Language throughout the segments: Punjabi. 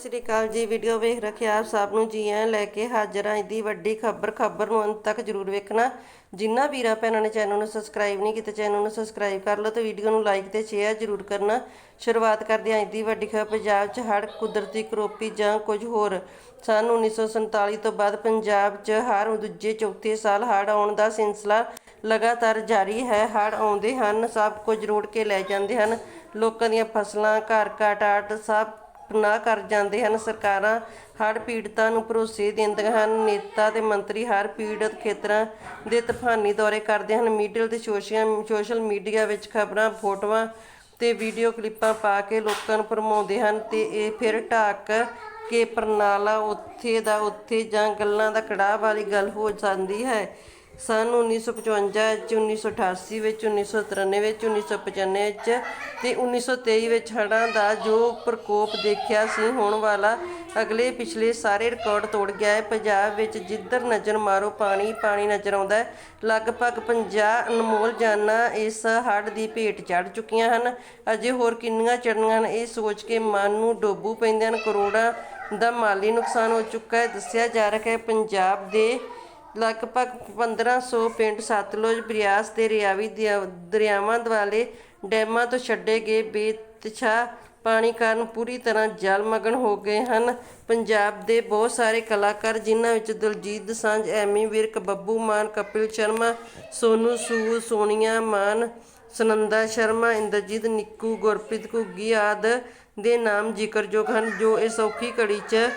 ਸਤਿ ਸ੍ਰੀ ਅਕਾਲ ਜੀ, ਵੀਡੀਓ ਵੇਖ ਰੱਖੇ ਆਪ ਸਭ ਨੂੰ ਜੀ ਆਇਆਂ ਲੈ ਕੇ ਹਾਜ਼ਰ ਹਾਂ। ਦੀ ਵੱਡੀ ਖਬਰ ਖਬਰ ਨੂੰ ਅੰਤ ਤੱਕ ਜਰੂਰ ਵੇਖਣਾ। ਜਿਨ੍ਹਾਂ ਵੀਰਾਂ ਭੈਣਾਂ ਨੇ ਚੈਨਲ ਨੂੰ ਸਬਸਕ੍ਰਾਈਬ ਨਹੀਂ ਕੀਤਾ, ਚੈਨਲ ਨੂੰ ਸਬਸਕ੍ਰਾਈਬ ਕਰ ਲਓ ਤੇ ਵੀਡੀਓ ਨੂੰ ਲਾਈਕ ਤੇ ਸ਼ੇਅਰ ਜਰੂਰ ਕਰਨਾ। ਸ਼ੁਰੂਆਤ ਕਰਦੇ ਹਾਂ ਅੱਜ ਦੀ ਵੱਡੀ ਖਬਰ, ਪੰਜਾਬ 'ਚ ਹੜ੍ਹ, ਕੁਦਰਤੀ ਕਰੋਪੀ ਜਾਂ ਕੁਝ ਹੋਰ। ਸਨ 1947 ਤੋਂ ਬਾਅਦ ਪੰਜਾਬ 'ਚ ਹਰ ਦੂਜੇ ਚੌਥੇ ਸਾਲ ਹੜ੍ਹ ਆਉਣ ਦਾ ਸਿਲਸਿਲਾ ਲਗਾਤਾਰ ਜਾਰੀ ਹੈ। ਹੜ੍ਹ ਆਉਂਦੇ ਹਨ, ਸਭ ਕੁਝ ਰੋੜ ਕੇ ਲੈ ਜਾਂਦੇ ਹਨ। ਲੋਕਾਂ ਦੀਆਂ ਫਸਲਾਂ ਘਰ ਘਾਟ ਸਭ ਪਨਾਹ ਕਰ ਜਾਂਦੇ ਹਨ। ਸਰਕਾਰਾਂ ਹੜ੍ਹ ਪੀੜਤਾਂ ਨੂੰ ਭਰੋਸੇ ਦਿੰਦੀਆਂ ਹਨ। ਨੇਤਾ ਤੇ ਮੰਤਰੀ ਹਰ ਪੀੜਤ ਖੇਤਰਾਂ ਦੇ ਤੂਫਾਨੀ ਦੌਰੇ ਕਰਦੇ ਹਨ। ਮੀਡੀਆ ਤੇ ਸੋਸ਼ਲ ਸੋਸ਼ਲ ਮੀਡੀਆ ਵਿੱਚ ਖਬਰਾਂ, ਫੋਟੋਆਂ ਤੇ ਵੀਡੀਓ ਕਲਿੱਪਾਂ ਪਾ ਕੇ ਲੋਕਾਂ ਨੂੰ ਭਰਮਾਉਂਦੇ ਹਨ ਤੇ ਇਹ ਫਿਰ ਢਾਕ ਕੇ ਪ੍ਰਣਾਲਾ ਉੱਥੇ ਦਾ ਉੱਥੇ ਜਾਂ ਗੱਲਾਂ ਦਾ ਕੜਾਹ ਵਾਲੀ ਗੱਲ ਹੋ ਜਾਂਦੀ ਹੈ। ਸੰਨ 1955 ਚ 1988 ਵਿੱਚ 1993 ਵਿੱਚ 1995 ਵਿੱਚ ਤੇ 1923 ਵਿੱਚ ਹੜ੍ਹਾਂ ਦਾ ਜੋ ਪ੍ਰਕੋਪ ਦੇਖਿਆ ਸੀ, ਹੋਣ ਵਾਲਾ ਅਗਲੇ ਪਿਛਲੇ ਸਾਰੇ ਰਿਕਾਰਡ ਤੋੜ ਗਿਆ ਹੈ। ਪੰਜਾਬ ਵਿੱਚ ਜਿੱਧਰ ਨਜ਼ਰ ਮਾਰੋ, ਪਾਣੀ ਪਾਣੀ ਨਜ਼ਰ ਆਉਂਦਾ ਹੈ। ਲਗਭਗ 50 ਅਨਮੋਲ ਜਾਨਾਂ ਇਸ ਹੜ੍ਹ ਦੀ ਭੇਟ ਚੜ ਚੁੱਕੀਆਂ ਹਨ। ਅਜੇ ਹੋਰ ਕਿੰਨੀਆਂ ਚੜਨੀਆਂ ਹਨ, ਇਹ ਸੋਚ ਕੇ ਮਨ ਨੂੰ ਡੋਬੂ ਪੈਂਦੇ ਹਨ। ਕਰੋੜਾਂ ਦਾ ਮਾਲੀ ਨੁਕਸਾਨ ਹੋ ਚੁੱਕਾ ਹੈ। ਦੱਸਿਆ ਜਾ ਰਿਹਾ ਹੈ ਪੰਜਾਬ ਦੇ ਲਗਭਗ 1500 ਪਿੰਡ ਸਤਲੁਜ, ਬਿਆਸ ਤੇ ਰਿਆਵੀ ਦਰਿਆਵਾਂ ਦੁਆਲੇ ਡੈਮਾਂ ਤੋਂ ਛੱਡੇ ਗਏ ਬੇਤਸ਼ਾ ਪਾਣੀ ਕਾਰਨ ਪੂਰੀ ਤਰ੍ਹਾਂ ਜਲਮਗਨ ਹੋ ਗਏ ਹਨ। ਪੰਜਾਬ ਦੇ ਬਹੁਤ ਸਾਰੇ ਕਲਾਕਾਰ, ਜਿਨ੍ਹਾਂ ਵਿੱਚ ਦਿਲਜੀਤ ਦੋਸਾਂਝ ਐਮੀ ਵਿਰਕ, ਬੱਬੂ ਮਾਨ, ਕਪਿਲ ਸ਼ਰਮਾ, ਸੋਨੂ ਸੂਦ, ਸੋਨੀਆ ਮਾਨ, ਸੁਨੰਦਾ ਸ਼ਰਮਾ, ਇੰਦਰਜੀਤ, ਨਿੱਕੂ, ਗੁਰਪ੍ਰੀਤ ਘੁੱਗੀ ਆਦਿ ਦੇ ਨਾਮ ਜ਼ਿਕਰਯੋਗ ਹਨ, ਜੋ ਇਸ ਔਖੀ ਘੜੀ 'ਚ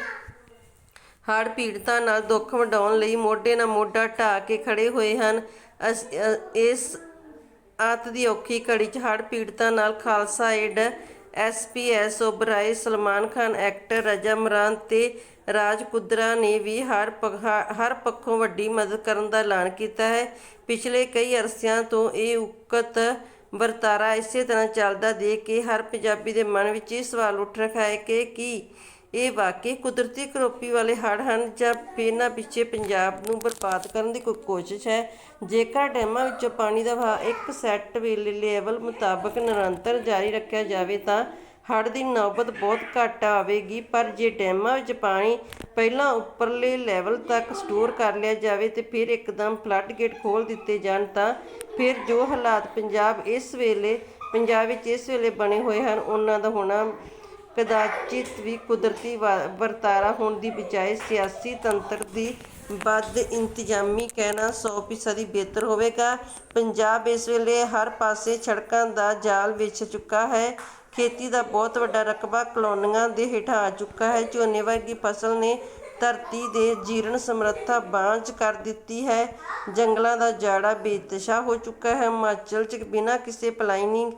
ਹੜ੍ਹ ਪੀੜਤਾਂ ਨਾਲ ਦੁੱਖ ਵੰਡਾਉਣ ਲਈ ਮੋਢੇ ਨਾਲ ਮੋਢਾ ਢਾ ਕੇ ਖੜੇ ਹੋਏ ਹਨ। ਅ- ਇਸ ਆਤ ਦੀ ਔਖੀ ਘੜੀ 'ਚ ਹੜ੍ਹ ਪੀੜਤਾਂ ਨਾਲ Khalsa aid SPS Oberoi, Salman Khan, actor ਰਜਾ ਮਰਾਨ ਤੇ ਰਾਜ ਕੁਦਰਾ ਨੇ ਵੀ ਹਰ ਪ- ਹਰ ਪੱਖੋਂ ਵੱਡੀ ਮਦਦ ਕਰਨ ਦਾ ਐਲਾਨ ਕੀਤਾ ਹੈ। ਪਿਛਲੇ ਕਈ ਅਰਸਿਆਂ ਤੋਂ ਇਹ ਉਕਤ ਵਰਤਾਰਾ ਇਸੇ ਤਰ੍ਹਾਂ ਚੱਲਦਾ ਦੇਖ ਕੇ ਹਰ ਪੰਜਾਬੀ ਦੇ ਮਨ ਵਿੱਚ ਇਹ ਸਵਾਲ ਉੱਠ ਰਿਹਾ ਹੈ ਕਿ ਕੀ ਇਹ ਵਾਕਈ ਕੁਦਰਤੀ ਕਰੋਪੀ ਵਾਲੇ ਹੜ੍ਹ ਹਨ ਜਾਂ ਇਹਨਾਂ ਪਿੱਛੇ ਪੰਜਾਬ ਨੂੰ ਬਰਬਾਦ ਕਰਨ ਦੀ ਕੋਈ ਕੋਸ਼ਿਸ਼ ਹੈ? ਜੇਕਰ ਡੈਮਾਂ ਵਿੱਚੋਂ ਪਾਣੀ ਦਾ ਵਹਾਅ ਇੱਕ ਸੈੱਟ ਵੇਲੇ ਲੈਵਲ ਮੁਤਾਬਕ ਨਿਰੰਤਰ ਜਾਰੀ ਰੱਖਿਆ ਜਾਵੇ ਤਾਂ ਹੜ੍ਹ ਦੀ ਨੌਬਤ ਬਹੁਤ ਘੱਟ ਆਵੇਗੀ। ਪਰ ਜੇ ਡੈਮਾਂ ਵਿੱਚ ਪਾਣੀ ਪਹਿਲਾਂ ਉੱਪਰਲੇ ਲੈਵਲ ਤੱਕ ਸਟੋਰ ਕਰ ਲਿਆ ਜਾਵੇ ਤੇ ਫਿਰ ਇੱਕਦਮ ਫਲੱਡ ਗੇਟ ਖੋਲ ਦਿੱਤੇ ਜਾਣ ਤਾਂ ਫਿਰ ਜੋ ਹਾਲਾਤ ਪੰਜਾਬ ਇਸ ਵੇਲੇ, ਪੰਜਾਬ ਵਿੱਚ ਇਸ ਵੇਲੇ ਬਣੇ ਹੋਏ ਹਨ, ਉਹਨਾਂ ਦਾ ਹੋਣਾ ਕਦਾਚਿਤ ਵੀ ਕੁਦਰਤੀ ਵਾ- ਵਰਤਾਰਾ ਹੋਣ ਦੀ ਬਜਾਏ ਸਿਆਸੀ ਤੰਤਰ ਦੀ ਬਦ ਇੰਤਜ਼ਾਮੀ ਕਹਿਣਾ 100% ਬਿਹਤਰ ਹੋਵੇਗਾ। ਪੰਜਾਬ ਇਸ ਵੇਲੇ ਹਰ ਪਾਸੇ ਸੜਕਾਂ ਦਾ ਜਾਲ ਵਿਛ ਚੁੱਕਾ ਹੈ। ਖੇਤੀ ਦਾ ਬਹੁਤ ਵੱਡਾ ਰਕਬਾ ਕਲੋਨੀਆਂ ਦੇ ਹੇਠਾਂ ਆ ਚੁੱਕਾ ਹੈ। ਝੋਨੇ ਵਰਗੀ ਫਸਲ ਨੇ ਧਰਤੀ ਦੇ ਜੀਰਨ ਸਮਰੱਥਾ ਬਾਂਝ ਕਰ ਦਿੱਤੀ ਹੈ। ਜੰਗਲਾਂ ਦਾ ਜਾੜਾ ਬੇਤਸ਼ਾ ਹੋ ਚੁੱਕਾ ਹੈ। ਹਿਮਾਚਲ 'ਚ ਬਿਨਾਂ ਕਿਸੇ ਪਲਾਈਨਿੰਗ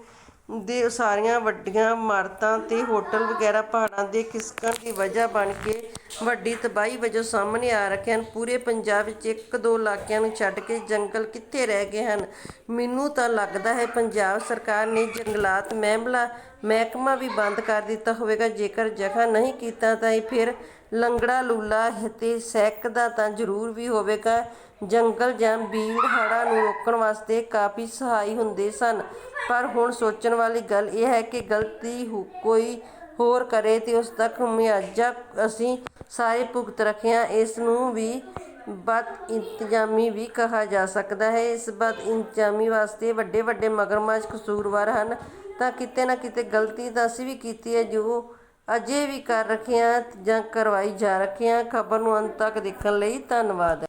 ਦੇ ਸਾਰੀਆਂ ਵੱਡੀਆਂ ਇਮਾਰਤਾਂ ਤੇ ਹੋਟਲ ਵਗੈਰਾ ਪਹਾੜਾਂ ਦੇ ਖਿਸਕਣ ਦੀ ਵਜ੍ਹਾ ਬਣ ਕੇ ਵੱਡੀ ਤਬਾਹੀ ਵਜੋਂ ਸਾਹਮਣੇ ਆ ਰੱਖੇ ਹਨ। ਪੂਰੇ ਪੰਜਾਬ ਵਿੱਚ ਇੱਕ ਦੋ ਇਲਾਕਿਆਂ ਨੂੰ ਛੱਡ ਕੇ ਜੰਗਲ ਕਿੱਥੇ ਰਹਿ ਗਏ ਹਨ? ਮੈਨੂੰ ਤਾਂ ਲੱਗਦਾ ਹੈ ਪੰਜਾਬ ਸਰਕਾਰ ਨੇ ਜੰਗਲਾਤ ਮਹਿਮਲਾ ਮਹਿਕਮਾ ਵੀ ਬੰਦ ਕਰ ਦਿੱਤਾ ਹੋਵੇਗਾ। ਜੇਕਰ ਜਗ੍ਹਾ ਨਹੀਂ ਕੀਤਾ ਤਾਂ ਇਹ ਫਿਰ ਲੰਗੜਾ ਲੂਲਾ ਤੇ ਸਹਿਕਦਾ ਤਾਂ ਜ਼ਰੂਰ ਵੀ ਹੋਵੇਗਾ। ਜੰਗਲ ਜਾਂ ਬੀੜ ਹੜ੍ਹਾਂ ਨੂੰ ਰੋਕਣ ਵਾਸਤੇ ਕਾਫੀ ਸਹਾਈ ਹੁੰਦੇ ਸਨ। ਪਰ ਹੁਣ ਸੋਚਣ ਵਾਲੀ ਗੱਲ ਇਹ ਹੈ ਕਿ ਗਲਤੀ ਕੋਈ ਹੋਰ ਕਰੇ ਤੇ ਉਸ ਦਾ ਖਮਿਆਜਾ ਅਸੀਂ ਸਾਰੇ ਭੁਗਤ ਰੱਖਿਆ। ਇਸ ਨੂੰ ਵੀ ਬਦ ਇੰਤਜ਼ਾਮੀ ਵੀ ਕਿਹਾ ਜਾ ਸਕਦਾ ਹੈ। ਇਸ ਬਦ ਇੰਤਜ਼ਾਮੀ ਵਾਸਤੇ ਵੱਡੇ ਵੱਡੇ ਮਗਰਮੱਛ ਕਸੂਰਵਾਰ ਹਨ। ਤਾਂ ਕਿਤੇ ਨਾ ਕਿਤੇ ਗਲਤੀ ਤਾਂ ਅਸੀਂ ਵੀ ਕੀਤੀ ਹੈ ਜੋ ਅਜੇ ਵੀ ਕਰ ਰੱਖੇ ਹਾਂ ਜਾਂ ਕਰਵਾਈ ਜਾ ਰੱਖੇ ਹਾਂ ਖਬਰ ਨੂੰ ਅੰਤ ਤੱਕ ਦੇਖਣ ਲਈ ਧੰਨਵਾਦ।